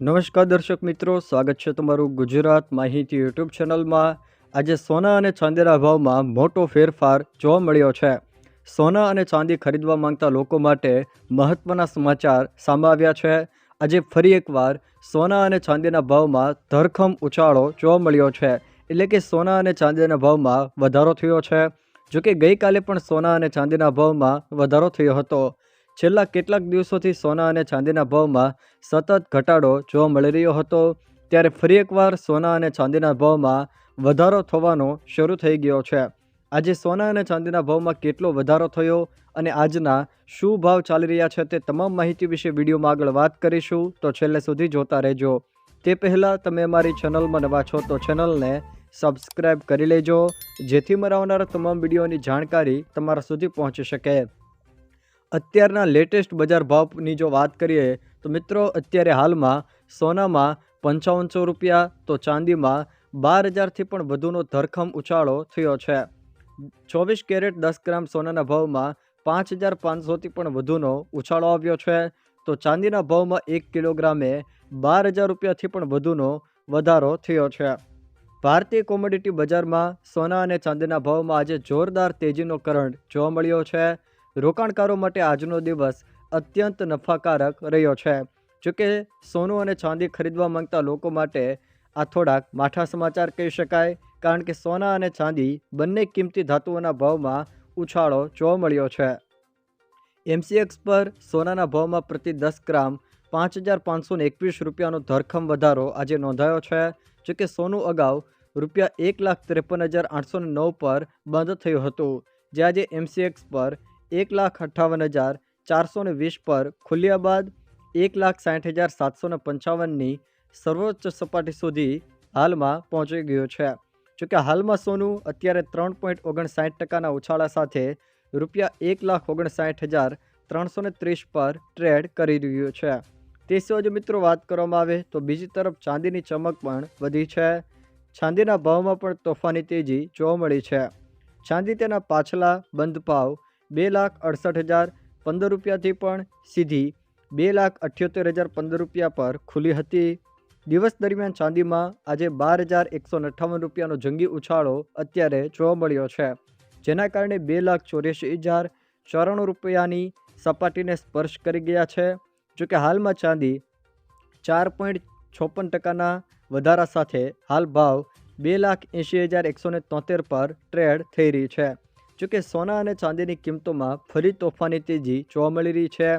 નમસ્કાર દર્શક મિત્રો, સ્વાગત છે તમારું ગુજરાત માહિતી યુટ્યુબ ચેનલમાં. આજે સોના અને ચાંદીના ભાવમાં મોટો ફેરફાર જોવા મળ્યો છે. સોના અને ચાંદી ખરીદવા માંગતા લોકો માટે મહત્ત્વના સમાચાર સામે આવ્યા છે. આજે ફરી એકવાર સોના અને ચાંદીના ભાવમાં ધરખમ ઉછાળો જોવા મળ્યો છે. એટલે કે સોના અને ચાંદીના ભાવમાં વધારો થયો છે. જોકે ગઈકાલે પણ સોના અને ચાંદીના ભાવમાં વધારો થયો હતો. છેલ્લા કેટલાક દિવસોથી સોના અને ચાંદીના ભાવમાં સતત ઘટાડો જોવા મળી રહ્યો હતો, ત્યારે ફરી એકવાર સોના અને ચાંદીના ભાવમાં વધારો થવાનો શરૂ થઈ ગયો છે. આજે સોના અને ચાંદીના ભાવમાં કેટલો વધારો થયો અને આજના શું ભાવ ચાલી રહ્યા છે તે તમામ માહિતી વિશે વિડીયોમાં આગળ વાત કરીશું, તો છેલ્લે સુધી જોતા રહેજો. તે પહેલાં તમે અમારી ચેનલમાં નવા છો તો ચેનલને સબસ્ક્રાઈબ કરી લેજો, જેથી મારા આવનારા તમામ વિડીયોની જાણકારી તમારા સુધી પહોંચી શકે. અત્યારના લેટેસ્ટ બજાર ભાવની જો વાત કરીએ, તો મિત્રો અત્યારે હાલમાં સોનામાં પંચાવનસો રૂપિયા, તો ચાંદીમાં બાર હજારથી પણ વધુનો ધરખમ ઉછાળો થયો છે. ચોવીસ કેરેટ દસ ગ્રામ સોનાના ભાવમાં પાંચ હજાર પાંચસોથી પણ વધુનો ઉછાળો આવ્યો છે. તો ચાંદીના ભાવમાં એક કિલોગ્રામે બાર હજાર રૂપિયાથી પણ વધુનો વધારો થયો છે. ભારતીય કોમોડિટી બજારમાં સોના અને ચાંદીના ભાવમાં આજે જોરદાર તેજીનો કરંટ જોવા મળ્યો છે. રોકાણકારો માટે આજનો દિવસ અત્યંત નફાકારક રહ્યો છે. જોકે, સોનું અને ચાંદી ખરીદવા માંગતા લોકો માટે આ થોડાક માઠા સમાચાર કહી શકાય, કારણ કે સોના અને ચાંદી બંને કિંમતી ધાતુઓના ભાવમાં ઉછાળો જોવા મળ્યો છે. એમસીએક્સ પર સોનાના ભાવમાં પ્રતિ દસ ગ્રામ પાંચ હજાર પાંચસો એકવીસ રૂપિયાનો ધરખમ વધારો આજે નોંધાયો છે. જોકે, સોનું અગાઉ રૂપિયા એક લાખ ત્રેપન હજાર આઠસો નવ પર બંધ થયું હતું. જે આજે એમસીએક્સ પર એક લાખ અઠ્ઠાવન હજાર ચારસો ને વીસ પર ખુલ્યા બાદ એક લાખ સાઠ હજાર સાતસો ને પંચાવનની સર્વોચ્ચ સપાટી સુધી હાલમાં પહોંચી ગયું છે. જોકે હાલમાં સોનું અત્યારે ત્રણ પોઈન્ટ ઓગણસાઠ ટકાના ઉછાળા સાથે રૂપિયા એક લાખ ઓગણસાઠ હજાર ત્રણસો ને ત્રીસ પર ટ્રેડ કરી રહ્યું છે. તે સિવાય જો મિત્રો વાત કરવામાં આવે તો બીજી તરફ ચાંદીની ચમક પણ વધી છે. ચાંદીના ભાવમાં પણ તોફાની તેજી જોવા મળી છે. ચાંદી તેના પાછલા બંધ ભાવ બે લાખ અડસઠ હજાર પંદર રૂપિયાથી પણ સીધી બે લાખ અઠ્યોતેર હજાર પંદર રૂપિયા પર ખુલી હતી. દિવસ દરમિયાન ચાંદીમાં આજે બાર હજાર એકસો અઠ્ઠાવન રૂપિયાનો જંગી ઉછાળો અત્યારે જોવા મળ્યો છે. જેના કારણે બે લાખ ચોર્યાસી હજાર ચોરાણું રૂપિયાની સપાટીને સ્પર્શ કરી ગયા છે. જોકે હાલમાં ચાંદી ચાર પોઈન્ટ છપ્પન ટકાના વધારા સાથે હાલ ભાવ બે લાખ એંશી હજાર એકસો તોતેર પર ટ્રેડ થઈ રહી છે. જોકે સોના અને ચાંદીની કિંમતોમાં ફરી તોફાની તેજી જોવા મળી રહી છે.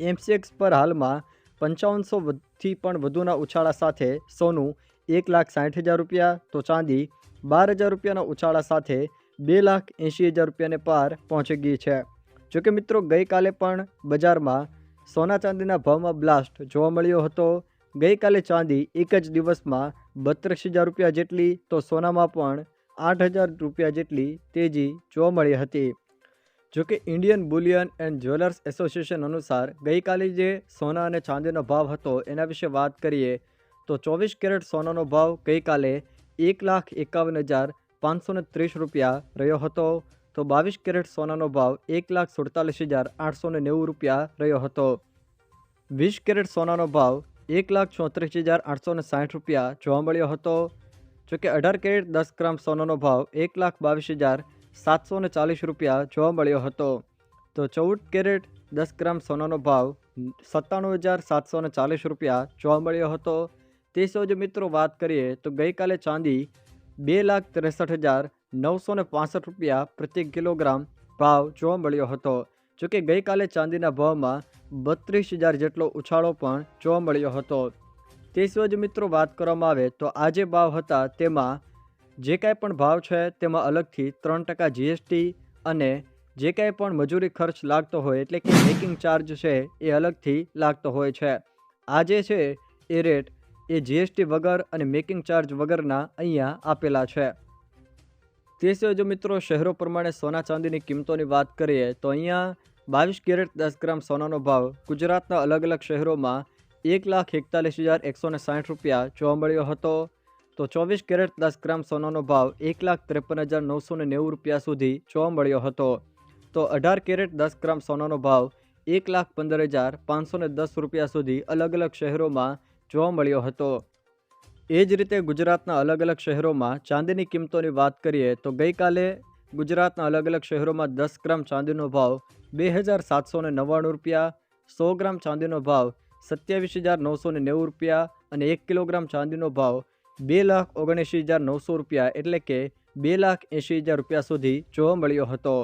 એમસીએક્સ પર હાલમાં પંચાવનસોથી પણ વધુના ઉછાળા સાથે સોનું એક લાખ સાઠ હજાર રૂપિયા, તો ચાંદી બાર હજાર રૂપિયાના ઉછાળા સાથે બે લાખ એંશી હજાર રૂપિયાને પાર પહોંચી ગઈ છે. જોકે મિત્રો, ગઈકાલે પણ બજારમાં સોના ચાંદીના ભાવમાં બ્લાસ્ટ જોવા મળ્યો હતો. ગઈકાલે ચાંદી એક જ દિવસમાં બત્રીસ હજાર રૂપિયા જેટલી, તો સોનામાં પણ આઠ હજાર રૂપિયા જેટલી તેજી જોવા મળી હતી. જોકે Indian bullion and jewellers association અનુસાર ગઈકાલે જે સોના અને ચાંદીનો ભાવ હતો એના વિશે વાત કરીએ, તો ચોવીસ કેરેટ સોનાનો ભાવ ગઈકાલે એક લાખ એકાવન હજાર પાંચસો ને ત્રીસ રૂપિયા રહ્યો હતો, તો બાવીસ કેરેટ સોનાનો ભાવ એક લાખ સુડતાલીસ હજાર આઠસો ને નેવું રૂપિયા રહ્યો હતો. વીસ કેરેટ સોનાનો ભાવ એક લાખ ચોત્રીસ હજાર આઠસો ને સાઠ રૂપિયા જોવા મળ્યો હતો જોકે અઢાર કેરેટ દસ ગ્રામ સોનાનો ભાવ એક લાખ બાવીસ હજાર સાતસો ને ચાલીસ રૂપિયા જોવા મળ્યો હતો. તો ચૌદ કેરેટ દસ ગ્રામ સોનાનો ભાવ સત્તાણું હજાર સાતસો ને ચાલીસ રૂપિયા જોવા મળ્યો હતો. તે જો મિત્રો વાત કરીએ તો ગઈકાલે ચાંદી બે લાખ ત્રેસઠ હજાર નવસો ને પાસઠ રૂપિયા પ્રતિ કિલોગ્રામ ભાવ જોવા મળ્યો હતો. જોકે ગઈકાલે ચાંદીના ભાવમાં બત્રીસ હજાર જેટલો ઉછાળો પણ જોવા મળ્યો હતો. તે સિવાય જો મિત્રો વાત કરવામાં આવે તો આ જે ભાવ હતા તેમાં જે કાંઈ પણ ભાવ છે તેમાં અલગથી ત્રણ ટકા જીએસટી અને જે કાંઈ પણ મજૂરી ખર્ચ લાગતો હોય એટલે કે મેકિંગ ચાર્જ છે એ અલગથી લાગતો હોય છે. આ જે છે એ રેટ એ જીએસટી વગર અને મેકિંગ ચાર્જ વગરના અહીંયા આપેલા છે. તે સિવાય જો મિત્રો શહેરો પ્રમાણે સોના ચાંદીની કિંમતોની વાત કરીએ તો અહીંયા બાવીસ કેરેટ દસ ગ્રામ સોનાનો ભાવ ગુજરાતના અલગ અલગ શહેરોમાં એક લાખ એકતાલીસ હજાર એકસો ને સાઠ રૂપિયા જોવા મળ્યો હતો. તો ચોવીસ કેરેટ દસ ગ્રામ સોનાનો ભાવ એક લાખ ત્રેપન હજાર નવસો ને નેવું રૂપિયા સુધી જોવા મળ્યો હતો. તો અઢાર કેરેટ દસ ગ્રામ સોનાનો ભાવ એક લાખ પંદર હજાર પાંચસો ને દસ રૂપિયા સુધી અલગ અલગ શહેરોમાં જોવા મળ્યો હતો. એ જ રીતે ગુજરાતના અલગ અલગ શહેરોમાં ચાંદીની કિંમતોની વાત કરીએ તો ગઈકાલે ગુજરાતના અલગ અલગ શહેરોમાં દસ ગ્રામ ચાંદીનો ભાવ બે હજાર સાતસો ને નવ્વાણું રૂપિયા, સો ગ્રામ ચાંદીનો ભાવ સત્યાવીસ હજાર નવસો ને નેવું રૂપિયા અને એક કિલોગ્રામ ચાંદીનો ભાવ બે લાખ ઓગણએંશી હજાર નવસો રૂપિયા એટલે કે બે લાખ એંશી હજાર રૂપિયા સુધી જોવા મળ્યો હતો.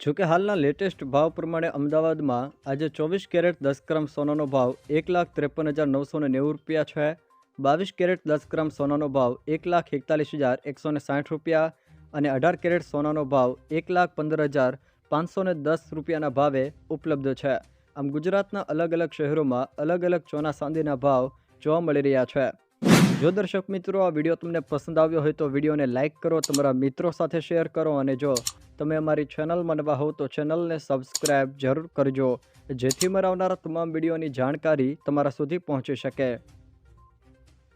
જોકે હાલના લેટેસ્ટ ભાવ પ્રમાણે અમદાવાદમાં આજે ચોવીસ કેરેટ દસ ગ્રામ સોનાનો ભાવ એક લાખ ત્રેપન હજાર નવસો નેવું રૂપિયા છે. બાવીસ કેરેટ દસ ગ્રામ સોનાનો ભાવ એક લાખ એકતાલીસ હજાર એકસો સાઠ રૂપિયા અને અઢાર કેરેટ સોનાનો ભાવ એક લાખ પંદર હજાર પાંચસો દસ રૂપિયાના ભાવે ઉપલબ્ધ છે. આમ ગુજરાતના અલગ અલગ શહેરોમાં અલગ અલગ સોના ચાંદીના ભાવ જોવા મળી રહ્યા છે. જો દર્શક મિત્રો આ વીડિયો તમને પસંદ આવ્યો હોય તો વિડીયોને લાઇક કરો, તમારા મિત્રો સાથે શેર કરો અને જો તમે અમારી ચેનલમાં નવા હો તો ચેનલને સબસ્ક્રાઈબ જરૂર કરજો, જેથી મારા આવનારા તમામ વિડીયોની જાણકારી તમારા સુધી પહોંચી શકે.